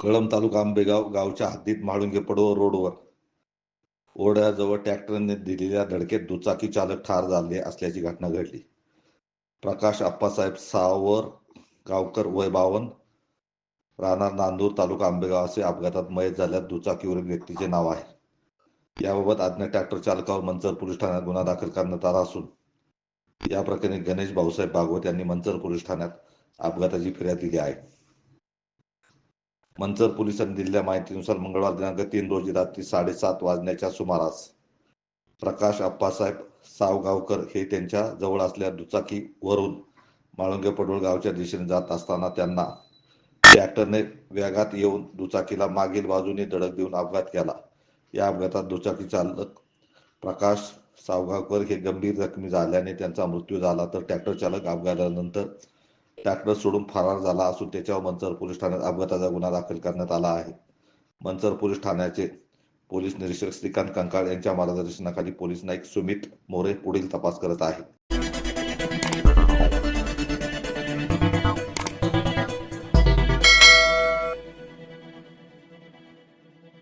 कळंब तालुका आंबेगाव गावच्या हद्दीत म्हाळुंगे पडव रोडवर ओढ्याजवळ ट्रॅक्टरने दिलेल्या धडकेत दुचाकी चालक ठार झाले असल्याची घटना घडली. प्रकाश आप्पासाहेब सावर गावकर वय बावन राहणार नांदूर तालुका आंबेगाव असे अपघातात मयत झाल्यात दुचाकीवरील व्यक्तीचे नाव आहे. याबाबत अज्ञात ट्रॅक्टर चालकावर मंचर पोलीस ठाण्यात गुन्हा दाखल करण्यात आला असून या प्रकरणी गणेश भाऊसाहेब भागवत यांनी मंचर पोलीस ठाण्यात अपघाताची फिर्याद दिली आहे. मंचर पोलिसांनी दिलेल्या माहितीनुसार मंगळवार दिनांक तीन रोजी रात्री साडेसात वाजण्याच्या सुमारास प्रकाश आप्पासाहेब सावगावकर हे त्यांच्या जवळ असलेल्या दुचाकीवरून माळुंगे पडोळ गावच्या दिशेने जात असताना त्यांना ट्रॅक्टरने वेगात येऊन दुचाकीला मागील बाजूने धडक देऊन अपघात केला. या अपघातात दुचाकी चालक प्रकाश सावगावकर हे गंभीर जखमी झाल्याने त्यांचा मृत्यू झाला तर ट्रॅक्टर चालक अपघातानंतर ट्रॅक्टर सोडून फरार झाला असून त्याच्यावर मंचर पोलीस ठाण्यात अपघाताचा गुन्हा दाखल करण्यात आला आहे. मंचर पोलीस ठाण्याचे पोलीस निरीक्षक श्रीकांत कंकाळ यांच्या मार्गदर्शनाखाली पोलीस नाईक सुमित मोरे पुढील तपास करत आहे